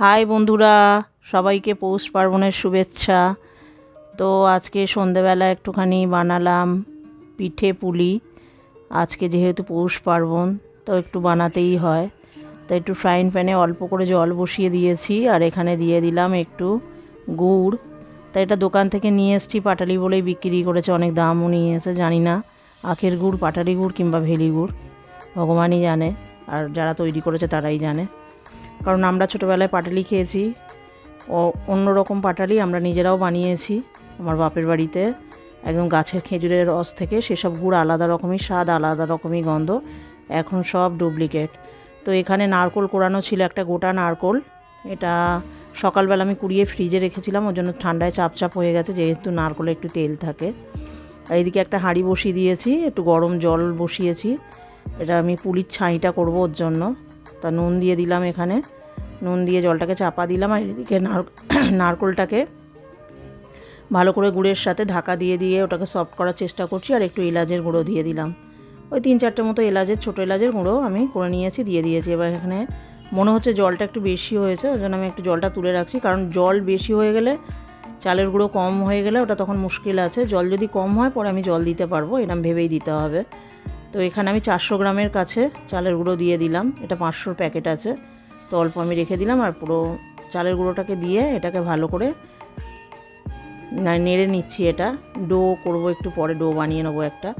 High বন্ধুরা, সবাইকে পৌষ পার্বণের শুভেচ্ছা। তো আজকে সন্ধেবেলা একটুখানি বানালাম পিঠে পুলি। আজকে যেহেতু পৌষ পার্বণ, তো একটু বানাতেই হয়। তো একটু ফ্রাইং প্যানে অল্প করে জল বসিয়ে দিয়েছি, আর এখানে দিয়ে দিলাম একটু গুড়। তো এটা দোকান থেকে নিয়ে এসেছি, পাটালি বলেই বিক্রি করেছে, অনেক দামও নিয়ে এসে জানি না। আখের গুড়, পাটালি গুড় কিংবা ভেলি গুড়, ভগবানই জানে। আর যারা তৈরি করেছে তারাই জানে। কারণ আমরা ছোটোবেলায় পাটালি খেয়েছি। ও অন্য রকম পাটালি আমরা নিজেরাও বানিয়েছি আমার বাপের বাড়িতে। একদম গাছের খেজুরের রস থেকে সেসব গুড় আলাদা রকমই, স্বাদ আলাদা রকমই গন্ধ। এখন সব ডুপ্লিকেট। তো এখানে নারকোল কোরানো ছিল একটা গোটা নারকোল। এটা সকালবেলা আমি কুড়িয়ে ফ্রিজে রেখেছিলাম, ওর জন্য ঠান্ডায় চাপ চাপ হয়ে গেছে, যেহেতু নারকোলে একটু তেল থাকে। আর এদিকে একটা হাঁড়ি বসিয়ে দিয়েছি, একটু গরম জল বসিয়েছি। এটা আমি পুলির ছাইটা করব ওর জন্য। তা নুন দিয়ে দিলাম এখানে। নুন দিয়ে জলটাকে চাপা দিলাম আর এদিকে নার, নারকোলটাকে ভালো করে গুড়ের সাথে ঢাকা দিয়ে দিয়ে ওটাকে সফট করার চেষ্টা করছি আর একটু এলাচের গুঁড়ো দিয়ে দিলাম। ওই তিন চারটে মতো এলাচের, ছোটো এলাচের গুঁড়ো আমি করে নিয়েছি, দিয়ে দিয়েছি। এবার এখানে মনে হচ্ছে জলটা একটু বেশি হয়েছে, ওই জন্য আমি একটু জলটা তুলে রাখছি। কারণ জল বেশি হয়ে গেলে চালের গুঁড়ো কম হয়ে গেলে ওটা তখন মুশকিল আছে। জল যদি কম হয়, পরে আমি জল দিতে পারব এরম ভেবেই দিতে হবে। তো এখানে আমি চারশো গ্রামের কাছে চালের গুঁড়ো দিয়ে দিলাম। এটা পাঁচশোর প্যাকেট আছে। তো অল্প আমি রেখে দিলাম আর পুরো চালের গুঁড়োটাকে দিয়ে এটাকে ভালো করে নেড়ে নিচ্ছি এটা। ডো করব একটু পরে, ডো বানিয়ে নেব একটা।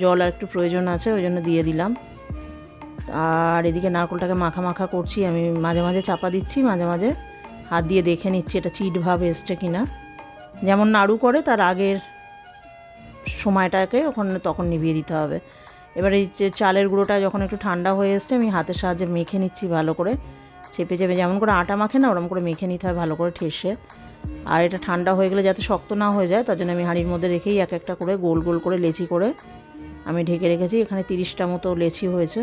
জল আর একটু প্রয়োজন আছে, ওই জন্য দিয়ে দিলাম। আর এদিকে নারকোলটাকে মাখা মাখা করছি, আমি মাঝে মাঝে চাপা দিচ্ছি, মাঝে মাঝে হাত দিয়ে দেখে নিচ্ছি এটা চিট ভাব এসছে কি না যেমন নাড়ু করে, তার আগের সময়টাকে ওখানে তখন নিভিয়ে দিতে হবে। এবার এই চালের গুঁড়োটা যখন একটু ঠান্ডা হয়ে এসছে, আমি হাতের সাহায্যে মেখে নিচ্ছি ভালো করে। চেপে চেপে যেমন করে আটা মাখে না ওরকম করে মেখে নিতে হয় ভালো করে ঠেসে। আর এটা ঠান্ডা হয়ে গেলে যাতে শক্ত না হয়ে যায়, তার জন্য আমি হাঁড়ির মধ্যে রেখেই এক একটা করে গোল গোল করে লেচি করে আমি ঢেকে রেখেছি। এখানে তিরিশটা মতো লেচি হয়েছে।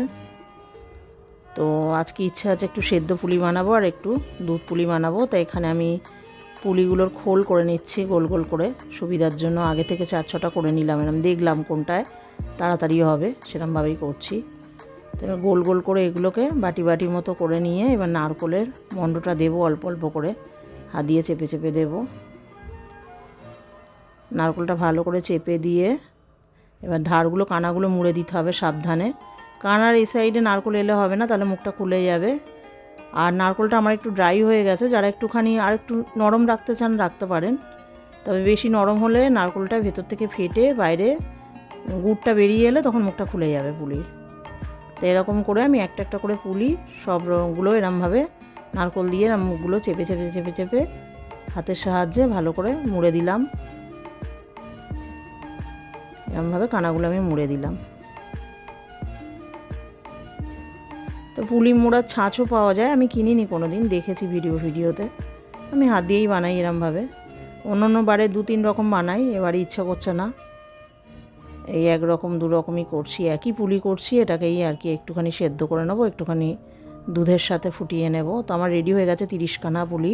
তো আজকে ইচ্ছা আছে একটু সেদ্ধ পুলি বানাবো আর একটু দুধ পুলি বানাবো। তো এখানে আমি পুলিগুলোর খোল করে নিচ্ছি গোল গোল করে। সুবিধার জন্য আগে থেকে চার ছটা করে নিলাম। এরম দেখলাম কোনটায় তাড়াতাড়ি হবে, সেরমভাবেই করছি। এবার গোল গোল করে এগুলোকে বাটি বাটি মতো করে নিয়ে এবার নারকোলের মণ্ডটা দেবো অল্প অল্প করে। হাত দিয়ে চেপে চেপে দেবো। নারকোলটা ভালো করে চেপে দিয়ে এবার ধারগুলো, কানাগুলো মুড়ে দিতে হবে সাবধানে। কানার এই সাইডে নারকোল এলে হবে না, তাহলে মুখটা খুলে যাবে। আর নারকোলটা আমার একটু ড্রাই হয়ে গেছে, যারা একটুখানি আর একটু নরম রাখতে চান রাখতে পারেন। তবে বেশি নরম হলে নারকোলটা ভেতর থেকে ফেটে বাইরে গুড়টা বেরিয়ে এলে তখন মুখটা খুলে যাবে পুলির। তো এরকম করে আমি একটা একটা করে পুলি সব রঙগুলো এরমভাবে নারকোল দিয়ে এরম মুখগুলো চেপে চেপে চেপে চেপে হাতের সাহায্যে ভালো করে মুড়ে দিলাম। এরমভাবে কানাগুলো আমি মুড়ে দিলাম। তো পুলি মোড়ার ছাঁচও পাওয়া যায়, আমি কিনিনি কোনো দিন দেখেছি ভিডিও, ভিডিওতে। আমি হাত দিয়েই বানাই এরমভাবে। অন্য অন্য বারে দু তিন রকম বানাই, এবারে ইচ্ছা করছে না। এই এক রকম, দু রকমই করছি, একই পুলি করছি, এটাকেই আর কি একটুখানি সেদ্ধ করে নেব, একটুখানি দুধের সাথে ফুটিয়ে নেব। তো আমার রেডি হয়ে গেছে তিরিশখানা পুলি।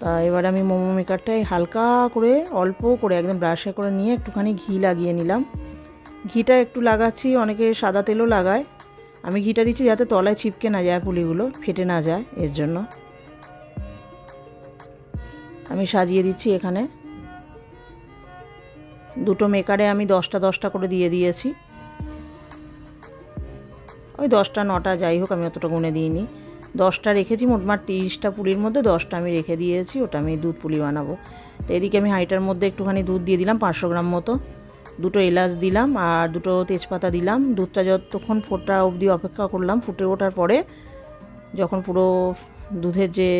তা এবার আমি মোমো মেকারটায় হালকা করে, অল্প করে একদম ব্রাশে করে নিয়ে একটুখানি ঘি লাগিয়ে নিলাম। ঘিটা একটু লাগাচ্ছি, অনেকে সাদা তেলও লাগায়। আমি ঘিটা দিচ্ছি যাতে তলায় ছিপকে না যায় পুলিগুলো, ফেটে না যায় এর জন্য। আমি সাজিয়ে দিচ্ছি এখানে। দুটো মেকারে আমি দশটা দশটা করে দিয়ে দিয়েছি। ওই দশটা, নটা যাই হোক, আমি অতটা গুনে দিইনি। দশটা রেখেছি মোটমাট তিরিশটা পুলির মধ্যে দশটা আমি রেখে দিয়েছি, ওটা আমি দুধ পুলি বানাবো। তো এদিকে আমি হাঁড়িটার মধ্যে একটুখানি দুধ দিয়ে দিলাম, পাঁচশো গ্রাম মতো। দুটো এলাচ দিলাম আর দুটো তেজপাতা দিলাম। দুধটা যতক্ষণ ফোটা অবধি অপেক্ষা করলাম, ফুটে ওঠার পরে যখন পুরো দুধের যে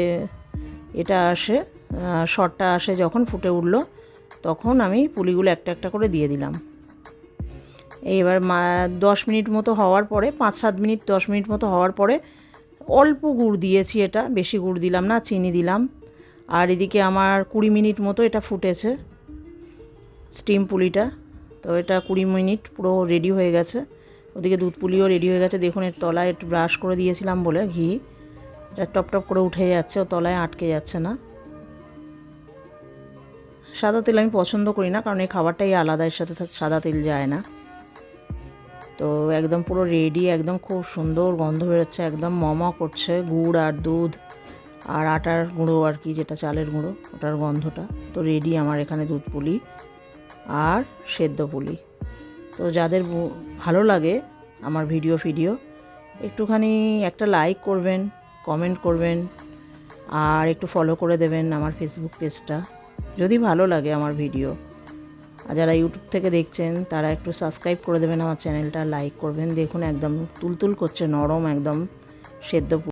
এটা আসে শটটা আসে, যখন ফুটে উঠল তখন আমি পুলিগুলো একটা একটা করে দিয়ে দিলাম। এইবার মা দশ মিনিট মতো হওয়ার পরে, পাঁচ সাত মিনিট, দশ মিনিট মতো হওয়ার পরে অল্প গুড় দিয়েছি এটা, বেশি গুড় দিলাম না, চিনি দিলাম। আর এদিকে আমার কুড়ি মিনিট মতো এটা ফুটেছে, স্টিম পুলিটা। তো এটা কুড়ি মিনিট পুরো রেডি হয়ে গেছে। ওদিকে দুধ পুলিও রেডি হয়ে গেছে। দেখুন, এর তলায় একটু ব্রাশ করে দিয়েছিলাম বলে ঘি। এটা টপ টপ করে উঠে যাচ্ছে, ও তলায় আটকে যাচ্ছে না। সাদা তেল আমি পছন্দ করি না, কারণ এই খাবারটাই আলাদা, এর সাথে সাদা তেল যায় না। তো একদম পুরো রেডি একদম খুব সুন্দর গন্ধ বেরোচ্ছে, একদম মমা করছে, গুড় আর দুধ আর আটার গুঁড়ো আর কি, যেটা চালের গুঁড়ো, ওটার গন্ধটা। তো রেডি আমার এখানে দুধ পুলি আর সেদ্ধ পুলি। তো যাদের ভালো লাগে আমার ভিডিও ফিডিও, একটুখানি একটা লাইক করবেন কমেন্ট করবেন, আর একটু ফলো করে দেবেন আমার ফেসবুক পেজটা যদি ভালো লাগে আমার ভিডিও। আর যারা ইউটিউব থেকে দেখছেন, তারা একটু সাবস্ক্রাইব করে দেবেন আমার চ্যানেলটা লাইক করবেন। দেখুন একদম তুলতুল করছে, নরম একদম সেদ্ধ